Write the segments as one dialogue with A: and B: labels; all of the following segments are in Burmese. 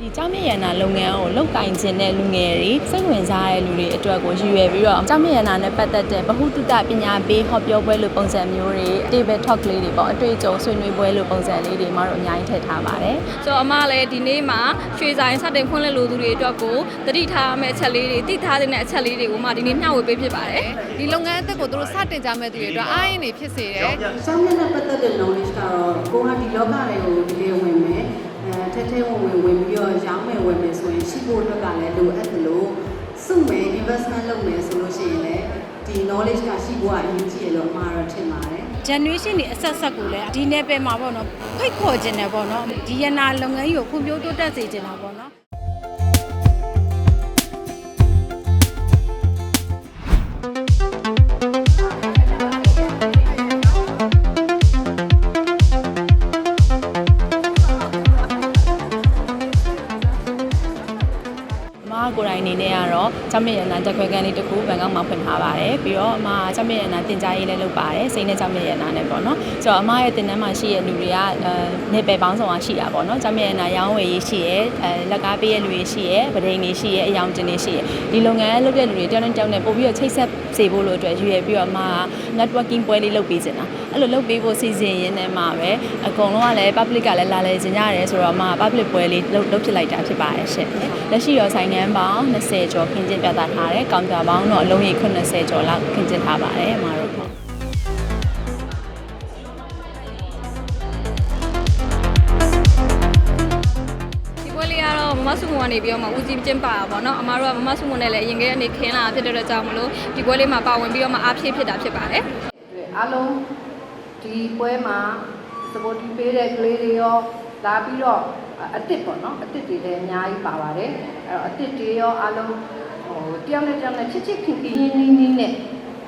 A: ဒီကြောင်မြင့်ရန်နာလုပ်ငန်းကိုလုပ်ကင်ခြင်းတဲ့လူငယ်တွေစိတ်ဝင်စားတဲ့လူတွေအတွက်ကိုရည်ရွယ်ပြီးတော့ကြောင်မြင့်ရန်နာနဲ့ပတ်သက်တဲ့ဗဟုသုတပညာပေးဟောပြောပွဲလိုပုံစံမျိုးတွေ table talk လေးတွေပေါ့အတွေ့အကြုံဆွေးနွေးပွဲလိုပုံစံလေးတွေမှတော့အများကြီးထည့်ထားပါတယ်။
B: ဆိုတော့အမလည်းဒီနေ့မှာရွှေဆိုင်စတင်ဖွင့်လှစ်လိုသူတွေအတွက်ကိုတတိထားမဲ့အချက်လေးတွေသိထားတဲ့အချက်လေးတွေကိုမှဒီနေ့မျှဝေပေးဖြစ်ပါတယ်။
C: ဒီလုပ်ငန်းအသက်ကိုသူတို့စတင်ကြမဲ့သူတွေအတွက်အားရင်းတွေဖြစ်စေတယ်။
D: ကြောင်မြင့်နဲ့ပတ်သက်တဲ့ knowledge ကတော့ကိုကဒီလောကတွေကိုဒီလေဝင်မယ်။ ထဲထဲဝင်ဝင်ဝင်ပြီးတော့ရောင်းမယ်ဝင်မယ်ဆိုရင်ရှိဖို့အတွက်ကလည်းလိုအပ်တယ်လို့စုမယ် investment လုပ်မယ်ဆိုလို့ရှိရင်လည်းဒီ knowledge ကရှိဖို့အရေးကြီးတယ်လို့အမှားတော့ထင်ပါတယ်။
E: generation တွေအဆက်ဆက်ကိုလည်းဒီနယ်ပယ်မှာပေါ့နော်ဖိတ်ခေါ်ခြင်းတယ်ပေါ့နော်ဒီရနာလုပ်ငန်းကြီးကိုဖွံ့ဖြိုးတိုးတက်စေခြင်းတာပေါ့နော်
A: မကိုယ်တိုင်အနေနဲ့ကတော့ကျောင်းမြင့်ရန်နာတက်ခွဲခန်းလေးတစ်ခုဘန်ကောက်မှာဖွင့်ထားပါတယ်ပြီးတော့အမကျောင်းမြင့်ရန်နာတင်ကြားရေးလည်းလုပ်ပါတယ်စိတ်နဲ့ကျောင်းမြင့်ရန်နာနဲ့ပေါ့နော်ဆိုတော့အမရဲ့တင်တန်းမှာရှိတဲ့လူတွေကနေပယ်ပေါင်းဆောင်ရှိတာပေါ့နော်ကျောင်းမြင့်ရန်နာရောင်းဝယ်ရေးရှိရဲလက်ကားပေးတဲ့လူတွေရှိရဲပဒိန်တွေရှိရဲအယောင်တင်တွေရှိရဲဒီလုပ်ငန်းလုပ်တဲ့လူတွေတောင်းတောင်းနဲ့ပို့ပြီးတော့ချိတ်ဆက်စေဖို့လို့အတွက်ရွေးပြီးတော့အမ networking ပွဲလေးလုပ်ပေးခြင်းတာအဲ့လိုလုပ်ပေးဖို့စီစဉ်ရင်းနဲ့မှပဲအကုန်လုံးကလည်း public ကလည်းလာလဲခြင်းရတယ်ဆိုတော့အမ public ပွဲလေးလုပ်လုပ်ဖြစ်လိုက်တာဖြစ်ပါတယ်ရှင့်လက်ရှိရောဆိုင်ငန်းပေါင်း20ကျော်ခင်းကျင်းပြသထားတယ်ကောင်တာပေါင်းတော့အလုံးကြီး80ကျော်လောက်ခင်းကျင်းထားပါတယ်အမတို့ပေါ့
B: ဒီပွဲလေးကတော့မမဆုမွန်ကနေပြီးတော့မှဦးစီးကျင်းပါတာပေါ့နော်အမတို့ကမမဆုမွန်နဲ့လည်းအရင်ကတည်းကနေခင်းလာဖြစ်တဲ့အတွက်ကြောင့်မလို့ဒီပွဲလေးမှာပါဝင်ပြီးတော့မှအားဖြည့်ဖြစ်တာဖြစ်ပါတယ်
D: အတွက်အားလုံးဒီပွဲမှာစပိုတီပေးတဲ့ကလေးတွေရော လာပြီးတော့အစ်စ်ပေါ့နော်အစ်စ်တွေလည်းအများကြီးပါပါတယ်အဲ့တော့အစ်စ်တွေရောအားလုံးဟိုတယောက်နဲ့တယောက်နဲ့ချစ်ချစ်ခင်ခင်ရင်းနှီးနှီးနဲ့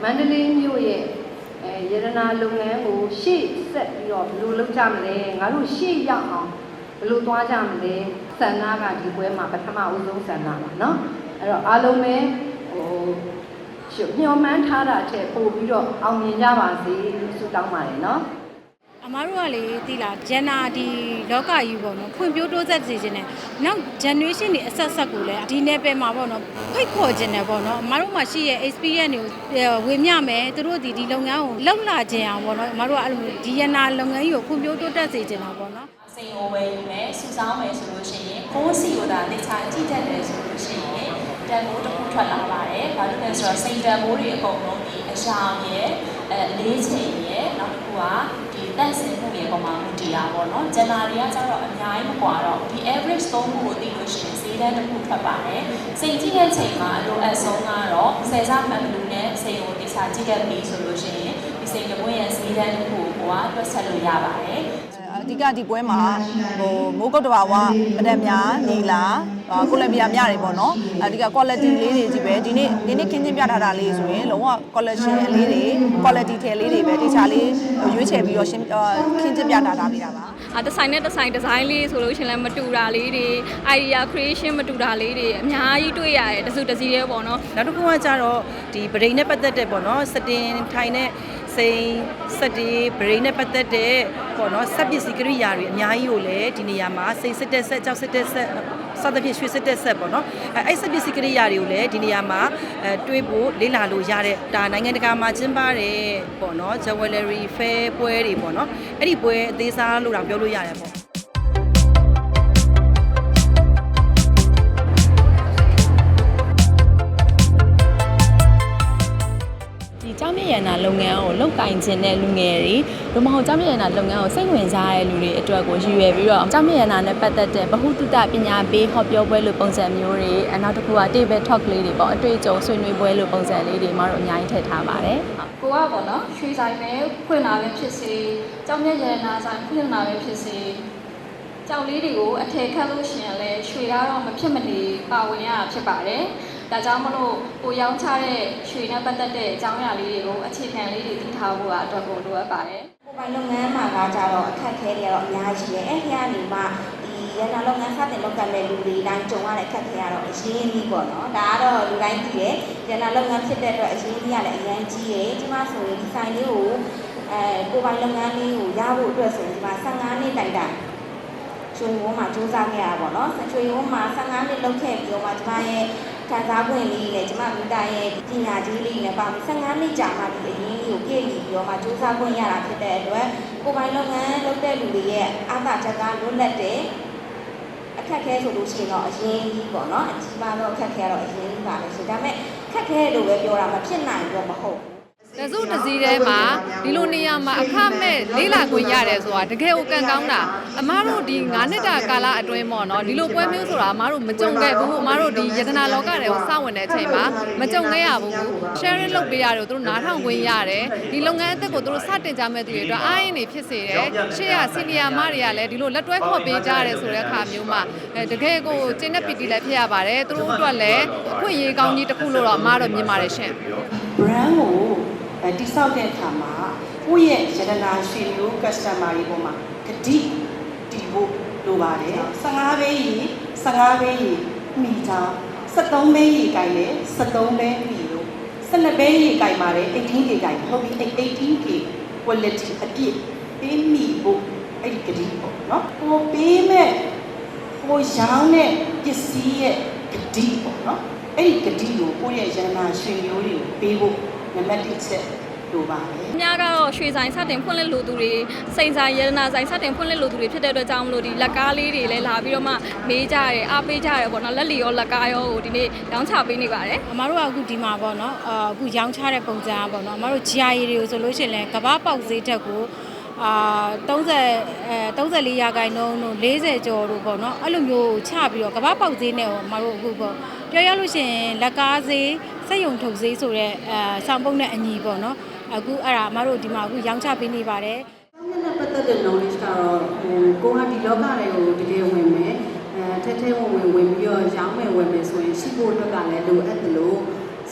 D: မန္တလေးမြို့ရဲ့အဲရတနာလုပ်ငန်းကိုရှေ့ဆက်ပြီးတော့ဘယ်လိုလုပ်ကြမလဲငါတို့ရှေ့ရောက်အောင်ဘယ်လိုသွားကြမလဲဆန္ဒကဒီပွဲမှာပထမဦးဆုံးဆန္ဒပါเนาะအဲ့တော့အားလုံးပဲဟို ရှင်မျှော်မှန်းထားတာတဲ့ပို့ပြီးတော့အောင်မြင်ကြပါစေလို့ဆုတောင်းပါတယ်နော်
E: အမားတို့ကလေတိလာဂျန်နာဒီလောကကြီးပေါ့နော်ဖွံ့ဖြိုးတိုးတက်စေခြင်းနဲ့နောက် generation တွေအဆက်ဆက်ကိုလည်းဒီနယ်ပယ်မှာပေါ့နော်ဖိတ်ခေါ်ခြင်းတယ်ပေါ့နော်အမားတို့မှာရှိရဲ့ experience တွေကိုဝေမျှမယ်သူတို့ဒီဒီလုပ်ငန်းကိုလောက်လာခြင်းအောင်ပေါ့နော်အမားတို့ကအဲ့လိုမျိုးဒီရနာလုပ်ငန်းကြီးကိုဖွံ့ဖြိုးတိုးတက်စေခြင်းတာပေါ့နော်
A: စိန်အိုဝယ်ယူမယ်စုဆောင်းမယ်ဆိုလို့ရှိရင်ကိုးစီကိုဒါတေချာကြည့်တတ်တယ်ဆိုလို့ရှိရင်တန်ဖိုးတစ်ခုထွက်လာပါတယ်။ဘာလို့လဲဆိုတော့စိန်တန်ဖိုးတွေအကုန်လုံးဒီအရာရဲ့အဲလေးချိန်ရဲ့နောက်တစ်ခုကဒီ တန့်စင်မှုရဲ့ပုံမှာမူတည်တာပေါ့နော်။ဂျန်နာတွေကကျတော့အများကြီးမကွာတော့ဒီ average သုံးခုကိုသိလို့ရှိရင်ဈေးတန်းတစ်ခုထွက်ပါတယ်။စိန်ကြည့်တဲ့ချိန်မှာအလိုအဆုံးကတော့ဆယ်စားမှန်လူနဲ့စိန်ကိုတေချာကြည့်တတ်ပြီဆိုလို့ရှိရင်ဒီစိန်ကပွင့်ရဲ့ဈေးတန်းတစ်ခုကိုကတွက်ဆက်လို့ရပါတယ်။
F: အဓိကဒီပွဲမှာဟိုမိုးကုတ်တဘာဝမတက်များနေလာကိုလံဘီယာများတွေပေါ့နော်အဓိက quality လေးတွေကြီးပဲဒီနေ့ဒီနေ့ခင်းချင်းပြထားတာလေးဆိုရင်လုံးဝ collection လေးတွေ quality ထဲလေးတွေပဲတခြားလေးရွေးချယ်ပြီးတော့ရှင်းခင်းချင်းပြထားတာလေးတာပါ
B: အာဒီဇိုင်းနဲ့ဒီဇိုင်းဒီဇိုင်းလေးဆိုလို့ရှရင်လည်းမတူတာလေးတွေ idea creation မတူတာလေးတွေအများကြီးတွေ့ရတယ်တစုတစည်းလေးပေါ့နော်
G: နောက်တစ်ခုကကြတော့ဒီဗရိန်နဲ့ပတ်သက်တဲ့ပေါ့နော်စတင်ထိုင်တဲ့ စိန်စတီဗရိန်နဲ့ပတ်သက်တဲ့ပေါ့နော်စက်ပစ္စည်းကိရိယာတွေအများကြီးကိုလည်းဒီနေရာမှာစိန်စစ်တဲ့ဆက်ကြောက်စစ်တဲ့ဆက်စသဖြင့်ရွှေစစ်တဲ့ဆက်ပေါ့နော်အဲအဲ့စက်ပစ္စည်းကိရိယာတွေကိုလည်းဒီနေရာမှာအဲတွေးဖို့လေ့လာလို့ရတဲ့ဒါနိုင်ငံတကာမှာကျင်းပတဲ့ပေါ့နော် jewelry fair ပွဲတွေပေါ့နော်အဲ့ဒီပွဲအသေးစားလို့တော့ပြောလို့ရတယ်ပေါ့
A: လုတ်ကင်ခြင်းတဲ့လူငယ်တွေဒါမှမဟုတ်ကျောင်းမြန်ရနာလုပ်ငန်းကိုစိတ်ဝင်စားတဲ့လူတွေအတွက်ကိုရည်ရွယ်ပြီးတော့ကျောင်းမြန်ရနာနဲ့ပတ်သက်တဲ့ဗဟုသုတပညာပေးဟောပြောပွဲလိုပုံစံမျိုးတွေအနောက်တစ်ခုက table talk လေးတွေပေါ့အတွေ့အကြုံဆွေးနွေးပွဲလိုပုံစံလေးတွေမှတော့အများကြီးထည့်ထားပါတယ်
B: ကိုကပေါ့နော်ရွှေဆိုင်ပဲဖွင့်လာပဲဖြစ်စေကျောင်းမြန်ရနာဆိုင်ဖွင့်လာပဲဖြစ်စေကြောင်လေးတွေကိုအထည်ခတ်လို့ရှိရင်လည်းရွှေသားတော့မဖြစ်မနေပါဝင်ရဖြစ်ပါတယ်။ ဒါကြောင့်မလို့ကိုရောင်းချတဲ့ရွှေနဲ့ပတ်သက်တဲ့အကြောင်းအရာလေးတွေကိုအခြေခံလေးတွေသိထားဖို့အတွက်ကိုလိုအပ်ပါတယ်
H: ကိုယ်ပိုင်လုပ်ငန်းမှာကကြတော့အခက်အခဲတွေကတော့အများကြီးပဲအဲ့ဒီကနေမှဒီရန်နာလုပ်ငန်းစတင်လုပ်ကမဲ့လူတွေတိုင်းကြုံရတဲ့အခက်အခဲကတော့အရင်းကြီးပေါ့နော်ဒါကတော့လူတိုင်းသိတယ်ရန်နာလုပ်ငန်းဖြစ်တဲ့အတွက်အရင်းကြီးကလည်းအရင်ကြီးတယ်ဒီမှာဆိုရင်ဒီဆိုင်လေးကိုအဲကိုယ်ပိုင်လုပ်ငန်းလေးကိုရဖို့အတွက်ဆိုရင်ဒီမှာ15နှစ်တိုင်တိုင်ရွှေဝန်းမှာစူးစမ်းခဲ့ရတာပေါ့နော်ရွှေဝန်းမှာ15နှစ်လောက်ခဲ့ပြီးတော့မှကျမရဲ့ ခံစား권လေးနဲ့ကျမမိသားရဲ့ပညာကြီးလေးနဲ့ပါပြီး15နှစ်ကြာမှဒီအရင်းလေးကိုပြည့်ပြီးပြီးတော့မှစူးစမ်း권ရတာဖြစ်တဲ့အတွက်ကိုယ်ပိုင်လုပ်ငန်းလုပ်တဲ့လူတွေရဲ့အားသာချက်ကလွတ်လပ်တဲ့အခက်ခဲဆိုလို့ရှိရင်တော့အရင်ကြီးပေါ့နော်အကြီးပါတော့အခက်ခဲကတော့အရင်ကြီးပါပဲဆိုဒါပေမဲ့ခက်ခဲလို့ပဲပြောတာမဖြစ်နိုင်တော့မဟုတ်ဘူး
C: တ စုတစည်းထဲမှာဒီလိုနေရာမှာအခမဲ့လေးလာခွင့်ရတယ်ဆိုတာတကယ်ကိုကံကောင်းတာအမားတို့ဒီ9နှစ်တာကာလအတွင်းပေါ့နော်ဒီလိုပွဲမျိုးဆိုတာအမားတို့မကြုံခဲ့ဘူးအမားတို့ဒီယတနာလောကတွေကိုစဝင်တဲ့အချိန်မှာမကြုံခဲ့ရဘူး sharing လုပ်ပေးရတယ်သူတို့နားထောင်ခွင့်ရတယ်ဒီလုပ်ငန်းအသက်ကိုသူတို့စတင်ကြမဲ့သူတွေအတွက်အားရင်းနေဖြစ်စေတယ်ရှေ့ရစီနီယာမတွေကလည်းဒီလိုလက်တွဲခေါ်ပေးကြရတယ်ဆိုတဲ့အခါမျိုးမှာအဲတကယ်ကိုကျင်းတဲ့ပီတီလည်းဖြစ်ရပါတယ်သူတို့အတွက်လည်းအခွင့်အရေးကောင်းကြီးတစ်ခုလို့တော့အမားတို့မြင်ပါတယ်ရှင်
I: brand ကိုအဲ တိစောက်တဲ့အခါမှာကိုယ့်ရဲ့ယတနာရှင်မျိုး customer တွေပေါ်မှာဂတိတီးဖို့လိုပါတယ်15ပဲရီ15ပဲရီမိသား73ပဲရီကြိုင်လေ73ပဲမိလို့12ပဲရီကြိုင်ပါတယ်18ကေကြိုင်ဟုတ်ပြီ18ကေ quality အပြည့်ပေးမိဖို့အဲ့ဒီဂတိပေါ့နော်ကိုပေးမဲ့ကိုရောင်းတဲ့ပစ္စည်းရဲ့ဂတိပေါ့နော်အဲ့ဒီဂတိကိုကိုယ့်ရဲ့ယတနာရှင်မျိုးတွေကိုပေးဖို့ နံပါတ်1ချက်လိုပါတယ်
B: အများကတော့ရွှေဆိုင်စတင်ဖွင့်လှစ်လိုသူတွေစိန်ဆိုင်ရတနာဆိုင်စတင်ဖွင့်လှစ်လိုသူတွေဖြစ်တဲ့အတွက်ကြောင့်မလို့ဒီလက်ကားလေးတွေလည်းလာပြီးတော့မှမေးကြတယ်အားပေးကြတယ်ပေါ့နော်လက်လီရောလက်ကားရောကိုဒီနေ့ရောင်းချပေးနေပါတယ်
E: အမတို့ကအခုဒီမှာပေါ့နော်အာအခုရောင်းချတဲ့ပုံစံကပေါ့နော်အမတို့ GIA တွေကိုဆိုလို့ရှိရင်လည်းကဘာပေါက်ဈေးတက်ကိုအာ30အဲ34ရာခိုင်နှုန်းတို့40ကျော်တို့ပေါ့နော်အဲ့လိုမျိုးချပြီးတော့ကဘာပေါက်ဈေးနဲ့ကိုအမတို့အခုပေါ့ပြောရလို့ရှိရင်လက်ကားဈေး စက်ယုံထုတ်ဈေးဆိုတဲ့အဲဆောင်းပုံးနဲ့အညီပေါ့နော်အခုအဲ့ဒါအမတို့ဒီမှာအခုရောင်းချပေးနေပါတယ်။
J: ဆောင်းနဲ့ပတ်သက်တဲ့ knowledge ကတော့ဟိုကိုကဒီလောကတွေကိုတကယ်ဝင်မယ်အဲထဲထဲဝင်ဝင်ဝင်ပြီးတော့ရောင်းမယ်ဝင်မယ်ဆိုရင်ရှိဖို့အတွက်ကလည်းလိုအပ်တယ်လို့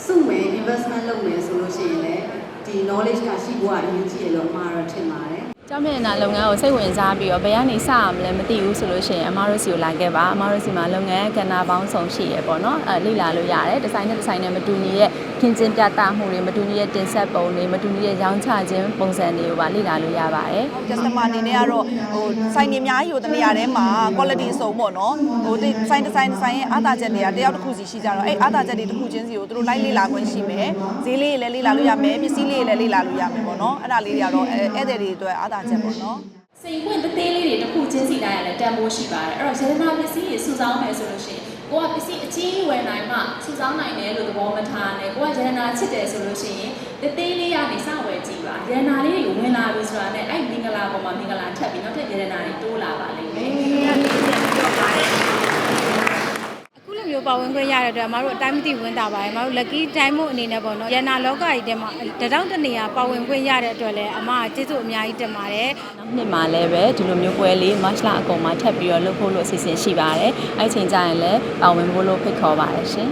J: စုမယ် investment လုပ်မယ်ဆိုလို့ရှိရင်လည်းဒီ knowledge ကရှိဖို့အရေးကြီးတယ်လို့အမှားတော့ထင်ပါတယ်။
A: ကျောင်းမျက်နှာလုပ်ငန်းကိုစိတ်ဝင်စားပြီးတော့ဘယ်ကနေစရမလဲမသိဘူးဆိုလို့ရှိရင်အမားတို့စီကိုလာခဲ့ပါအမားတို့စီမှာလုပ်ငန်းကဏ္ဍပေါင်းစုံရှိရပေါ့နော်အဲလေ့လာလို့ရတယ်ဒီဇိုင်းနဲ့ဒီဇိုင်းနဲ့မတူညီရဲ့ခင်းကျင်းပြသမှုတွေမတူညီရဲ့တင်ဆက်ပုံတွေမတူညီရဲ့ရောင်းချခြင်းပုံစံတွေကိုပါလေ့လာလို့ရပါတယ်
F: customer အနေနဲ့ကတော့ဟိုဆိုင်နေအများကြီးကိုတနေရာထဲမှာ quality အစုံပေါ့နော်ဟိုဒီဆိုင်ဒီဇိုင်းဒီဇိုင်းရဲ့အားသာချက်တွေကတယောက်တစ်ခုစီရှိကြတော့အဲ့အားသာချက်တွေတစ်ခုချင်းစီကိုသူတို့လိုက်လေ့လာခွင့်ရှိမယ်ဈေးလေးတွေလည်းလေ့လာလို့ရမယ်ပစ္စည်းလေးတွေလည်းလေ့လာလို့ရမယ်ပေါ့နော်အဲ့ဒါလေးတွေကတော့အဲဧည့်သည်တွေအတွက်အားသာချက်ပေါ့နော်
K: စိန်ဝင်သေးသေးလေးတွေတစ်ခုချင်းစီတိုင်းရလဲတန်ဖိုးရှိပါတယ်အဲ့တော့ရတနာပစ္စည်းတွေစုဆောင်းမယ်ဆိုလို့ရှိရင်ကိုကပစ္စည်းအကြီးဝယ်နိုင်မှစုဆောင်းနိုင်တယ်လို့သဘောမထားနဲ့ကိုကရတနာချစ်တယ်ဆိုလို့ရှိရင်သေးသေးလေးကနေစဝယ်ကြည့်ပါရတနာလေးတွေဝင်လာပြီဆိုတာနဲ့အဲ့မင်္ဂလာပေါ်မှာမင်္ဂလာထပ်ပြီးနောက်ထပ်ရတနာတွေတိုးလာပါလိမ့်မယ်
E: အခု လိုမျိုးပါဝင်ခွင့်ရတဲ့အတွက်အမတို့အတိုင်းမသိဝင်တာပါတယ်အမတို့ lucky time မို့အနေနဲ့ပေါ့နော်ရန်နာလောကကြီးထဲမှာတတောင်းတနေရပါဝင်ခွင့်ရတဲ့အတွက်လည်းအမကကျေးဇူးအများကြီးတင်ပါတယ်
A: နောက်နှစ်မှာလည်းပဲဒီလိုမျိုးပွဲလေး March လအကုန်မှာထပ်ပြီးတော့လုပ်ဖို့လို့အစီအစဉ်ရှိပါတယ်အဲ့ချိန်ကျရင်လည်းပါဝင်ဖို့လို့ဖိတ်ခေါ်ပါတယ်ရှင်